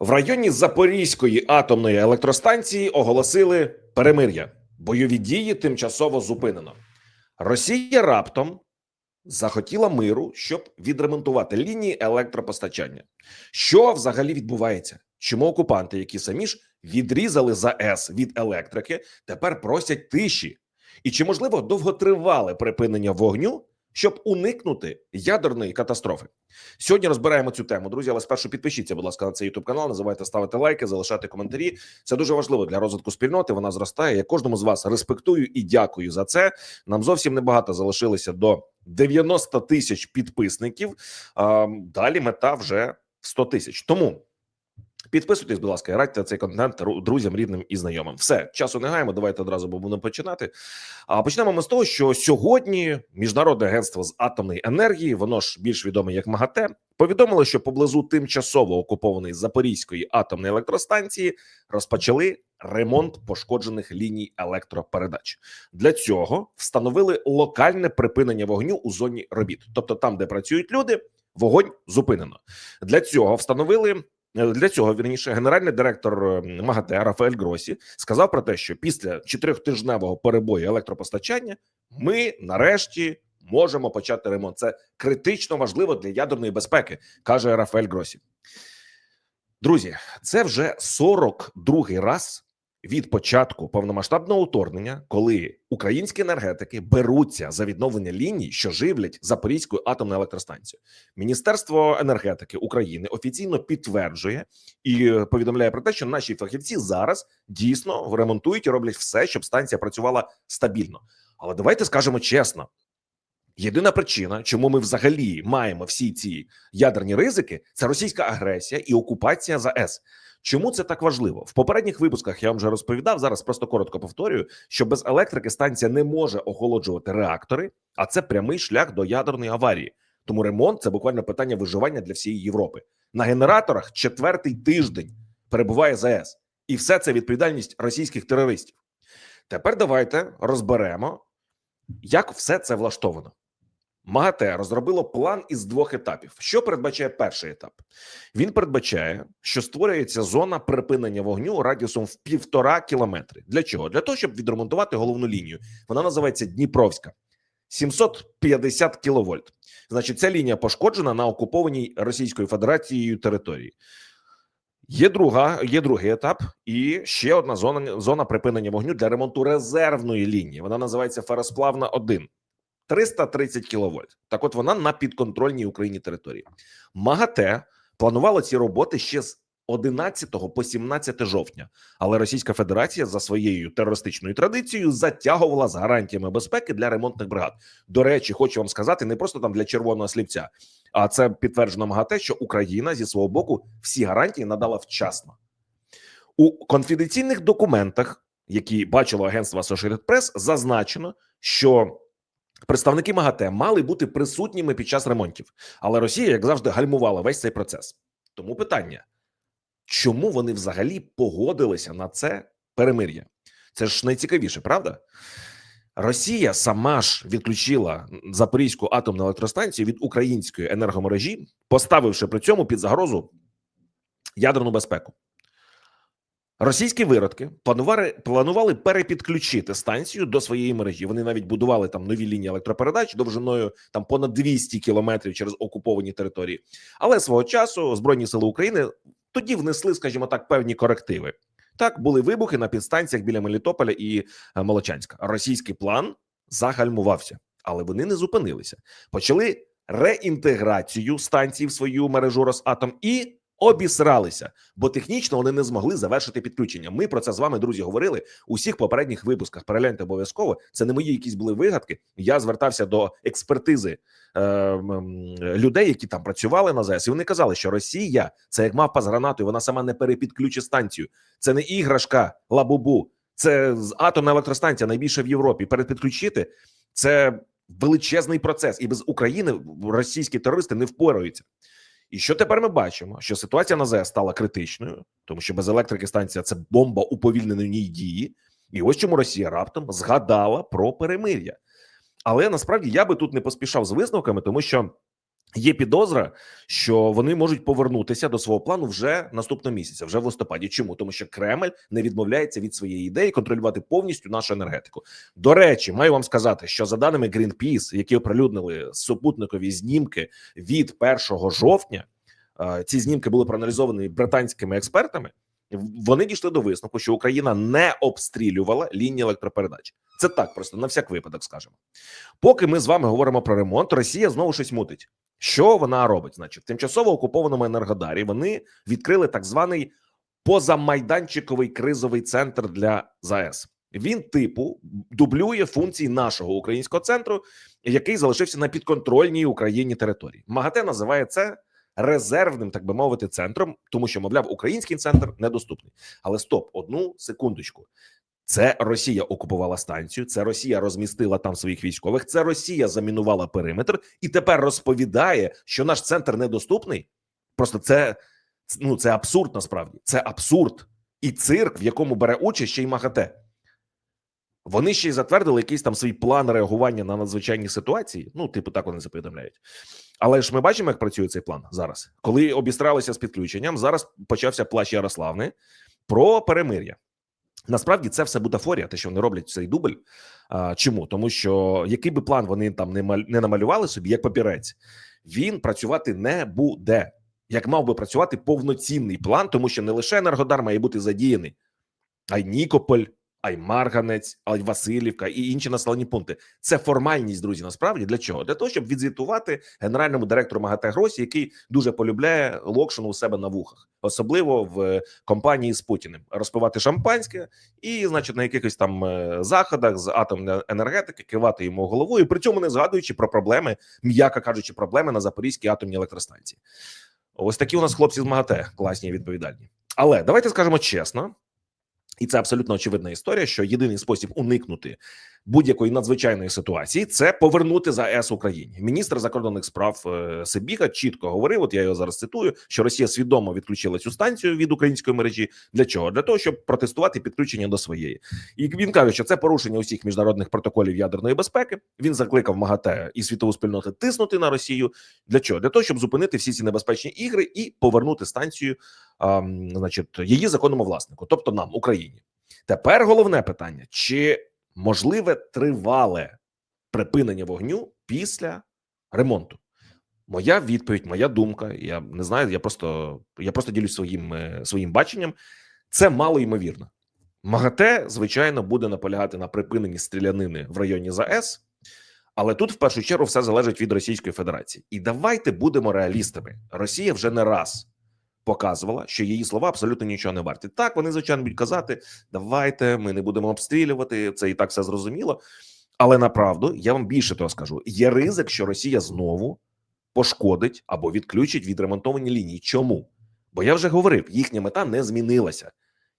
В районі Запорізької атомної електростанції оголосили перемир'я. Бойові дії тимчасово зупинено. Росія раптом захотіла миру, щоб відремонтувати лінії електропостачання. Що взагалі відбувається? Чому окупанти, які самі ж відрізали ЗАЕС від електрики, тепер просять тиші? І чи можливо довготривале припинення вогню, щоб уникнути ядерної катастрофи? Сьогодні розбираємо цю тему, друзі. Але спершу підпишіться, будь ласка, на цей youtube канал. Не забувайте ставити лайки, залишати коментарі. Це дуже важливо для розвитку спільноти. Вона зростає. Я кожному з вас респектую і дякую за це. Нам зовсім небагато залишилося до 90 тисяч підписників. Далі мета вже 100 тисяч. Тому. Підписуйтесь, будь ласка, радьте цей контент ру- друзям, рідним і знайомим. Все, часу не гаємо. Давайте одразу будемо починати. А почнемо ми з того, що сьогодні міжнародне агентство з атомної енергії, воно ж більш відоме як МАГАТЕ, повідомило, що поблизу тимчасово окупованої Запорізької атомної електростанції розпочали ремонт пошкоджених ліній електропередач. Для цього встановили локальне припинення вогню у зоні робіт, тобто там, де працюють люди, вогонь зупинено. Для цього встановили. Е, Для цього вірніше генеральний директор е, МАГАТЕ Рафаель Гросі сказав про те, що після чотирьохтижневого перебою електропостачання ми нарешті можемо почати ремонт. Це критично важливо для ядерної безпеки, каже Рафаель Гросі. Друзі, це вже 42-й раз від початку повномасштабного вторгнення, коли українські енергетики беруться за відновлення ліній, що живлять Запорізьку атомну електростанцію. Міністерство енергетики України офіційно підтверджує і е, повідомляє про те, що наші фахівці зараз дійсно ремонтують і роблять все, щоб станція працювала стабільно. Але давайте скажемо чесно. Єдина причина, чому ми взагалі маємо всі ці ядерні ризики, це російська агресія і окупація ЗАЕС. Чому це так важливо? В попередніх випусках я вам вже розповідав. Зараз просто коротко повторюю, що без електрики станція не може охолоджувати реактори, а це прямий шлях до ядерної аварії. Тому ремонт це буквально питання виживання для всієї Європи. На генераторах четвертий тиждень перебуває ЗАЕС, і все це відповідальність російських терористів. Тепер давайте розберемо, як все це влаштовано. МАГАТЕ розробило план із двох етапів. Що передбачає перший етап? Він передбачає, що створюється зона припинення вогню радіусом в півтора кілометри. Для чого? Для того, щоб відремонтувати головну лінію. Вона називається Дніпровська. 750 кіловольт. Значить, ця лінія пошкоджена на окупованій Російською Федерацією території. Є друга, є другий етап, і ще одна зона зона припинення вогню для ремонту резервної лінії. Вона називається Феросплавна 1. 330 кіловольт. Так, от вона на підконтрольній Україні території. МАГАТЕ планувало ці роботи ще з 11 по 17 жовтня, але Російська Федерація за своєю терористичною традицією затягувала з гарантіями безпеки для ремонтних бригад. До речі, хочу вам сказати, не просто там для червоного слівця, а це підтверджено МАГАТЕ, що Україна зі свого боку всі гарантії надала вчасно у конфіденційних документах, які бачило агентство Associated Press, зазначено, що представники МАГАТЕ мали бути присутніми під час ремонтів, але Росія, як завжди, гальмувала весь цей процес. Тому питання: чому вони взагалі погодилися на це перемир'я? Це ж найцікавіше, правда? Росія сама ж відключила Запорізьку атомну електростанцію від української енергомережі, поставивши при цьому під загрозу ядерну безпеку. Російські виродки планували, планували перепідключити станцію до своєї мережі. Вони навіть будували там нові лінії електропередач довжиною там понад 200 кілометрів через окуповані території. Але свого часу Збройні сили України тоді внесли, скажімо так, певні корективи. Так були вибухи на підстанціях біля Мелітополя і е, Молочанська. Російський план загальмувався, але вони не зупинилися. Почали реінтеграцію станцій в свою мережу Росатом і обісралися, бо технічно вони не змогли завершити підключення. Ми про це з вами, друзі, говорили у всіх попередніх випусках. Перегляньте обов'язково. Це не мої якісь були вигадки. Я звертався до експертизи е, м, людей, які там працювали на ЗАЕС, і вони казали, що Росія це як мавпа з гранатою. Вона сама не перепідключить станцію. Це не іграшка лабубу. Це атомна електростанція найбільша в Європі. Перепідключити це величезний процес, і без України російські терористи не впораються. І що тепер ми бачимо? Що ситуація на ЗАЕС стала критичною, тому що без електрики станція це бомба уповільненої дії. І ось чому Росія раптом згадала про перемир'я. Але насправді я би тут не поспішав з висновками, тому що Є підозра, що вони можуть повернутися до свого плану вже наступного місяця, вже в листопаді. Чому тому, що Кремль не відмовляється від своєї ідеї контролювати повністю нашу енергетику? До речі, маю вам сказати, що за даними Greenpeace, які оприлюднили супутникові знімки від 1 жовтня, ці знімки були проаналізовані британськими експертами. Вони дійшли до висновку, що Україна не обстрілювала лінії електропередач. Це так, просто на всяк випадок скажемо. Поки ми з вами говоримо про ремонт, Росія знову щось мутить. Що вона робить? Значить, в тимчасово окупованому енергодарі вони відкрили так званий позамайданчиковий кризовий центр для ЗАЕС. Він типу дублює функції нашого українського центру, який залишився на підконтрольній Україні території. МАГАТЕ називає це резервним, так би мовити, центром, тому що, мовляв, український центр недоступний. Але стоп, одну секундочку. Це Росія окупувала станцію, це Росія розмістила там своїх військових, це Росія замінувала периметр і тепер розповідає, що наш центр недоступний. Просто це ну це абсурд. Насправді це абсурд і цирк, в якому бере участь ще й МАГАТЕ. Вони ще й затвердили якийсь там свій план реагування на надзвичайні ситуації. Ну, типу, так вони це повідомляють. Але ж ми бачимо, як працює цей план зараз. Коли обістралися з підключенням, зараз почався плач Ярославни про перемир'я. Насправді це все бутафорія, те, що вони роблять цей дубль. А, Чому? Тому що який би план вони там не маль... не намалювали собі, як папірець, він працювати не буде. Як мав би працювати повноцінний план, тому що не лише Енергодар має бути задіяний, а й Нікополь, а й Марганець, а Васильівка і інші населені пункти. Це формальність, друзі. Насправді для чого? Для того, щоб відзвітувати генеральному директору МАГАТЕ Гросі, який дуже полюбляє локшину у себе на вухах, особливо в компанії з Путіним, розпивати шампанське і, значить, на якихось там е, заходах з атомної енергетики кивати йому головою, при цьому не згадуючи про проблеми, м'яко кажучи, проблеми на Запорізькій атомній електростанції. Ось такі у нас хлопці з МАГАТЕ класні і відповідальні. Але давайте скажемо чесно. І це абсолютно очевидна історія, що єдиний спосіб уникнути будь-якої надзвичайної ситуації це повернути ЗАЕС Україні. Міністр закордонних справ е, Сибіга чітко говорив. От я його зараз цитую: що Росія свідомо відключила цю станцію від української мережі. Для чого? Для того, щоб протестувати підключення до своєї, і він каже, що це порушення усіх міжнародних протоколів ядерної безпеки. Він закликав МАГАТЕ і світову спільноту тиснути на Росію. Для чого? Для того, щоб зупинити всі ці небезпечні ігри і повернути станцію, а, значить, її законному власнику, тобто нам, Україні. Тепер головне питання: чи можливе тривале припинення вогню після ремонту? Моя відповідь, моя думка. Я не знаю. Я просто я просто ділюсь своїм е, своїм баченням. Це мало ймовірно. МАГАТЕ, звичайно, буде наполягати на припиненні стрілянини в районі ЗАЕС, але тут в першу чергу все залежить від Російської Федерації. І давайте будемо реалістами. Росія вже не раз показувала, що її слова абсолютно нічого не варті. Так, вони звичайно будуть казати: давайте ми не будемо обстрілювати це і так все зрозуміло. Але направду я вам більше того скажу: є ризик, що Росія знову пошкодить або відключить відремонтовані лінії. Чому? Бо я вже говорив, їхня мета не змінилася.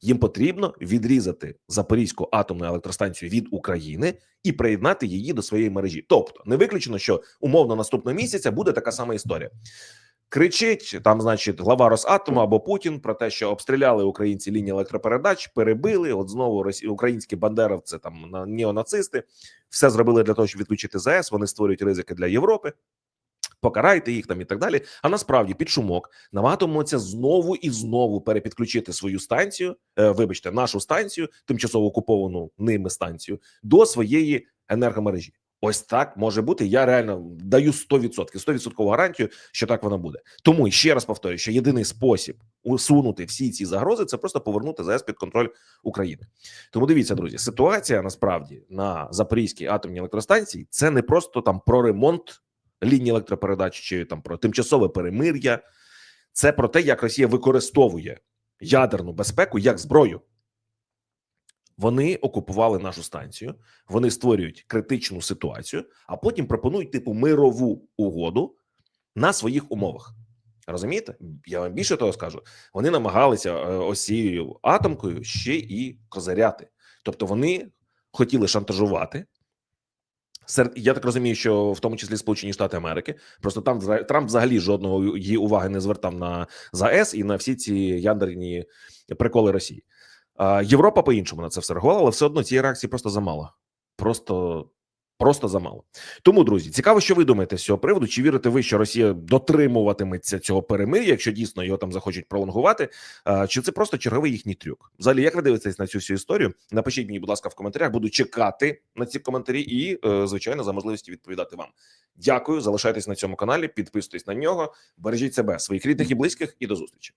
Їм потрібно відрізати Запорізьку атомну електростанцію від України і приєднати її до своєї мережі. Тобто, не виключено, що умовно наступного місяця буде така сама історія. Кричить там, значить, глава Росатому або Путін про те, що обстріляли українці лінії електропередач, перебили. От знову росі... українські бандеровці, там неонацисти, все зробили для того, щоб відключити ЗАЕС. Вони створюють ризики для Європи. Покарайте їх там і так далі. А насправді під шумок намагатимуться знову і знову перепідключити свою станцію. Е, вибачте, нашу станцію, тимчасово окуповану ними станцію, до своєї енергомережі. Ось так може бути. Я реально даю 100%, 100% гарантію, що так воно буде. Тому ще раз повторюю, що єдиний спосіб усунути всі ці загрози це просто повернути ЗАЕС під контроль України. Тому дивіться, друзі, ситуація насправді на Запорізькій атомній електростанції це не просто там про ремонт лінії електропередач чи там про тимчасове перемир'я, це про те, як Росія використовує ядерну безпеку як зброю. Вони окупували нашу станцію, вони створюють критичну ситуацію, а потім пропонують типу мирову угоду на своїх умовах. Розумієте? Я вам більше того скажу. Вони намагалися е, ось цією атомкою ще і козаряти. Тобто вони хотіли шантажувати. Я так розумію, що в тому числі Сполучені Штати Америки, просто там Трамп взагалі жодного її уваги не звертав на ЗАЕС і на всі ці ядерні приколи Росії. Європа по іншому на це все реагувала, але все одно цієї реакції просто замало. Просто Просто замало. Тому, друзі, цікаво, що ви думаєте з цього приводу. Чи вірите ви, що Росія дотримуватиметься цього перемир'я, якщо дійсно його там захочуть пролонгувати? Чи це просто черговий їхній трюк? Взагалі, як ви дивитесь на цю всю історію? Напишіть мені, будь ласка, в коментарях. Буду чекати на ці коментарі і, е, звичайно, за можливості відповідати вам. Дякую, залишайтесь на цьому каналі, підписуйтесь на нього, бережіть себе, своїх рідних і близьких, і до зустрічі.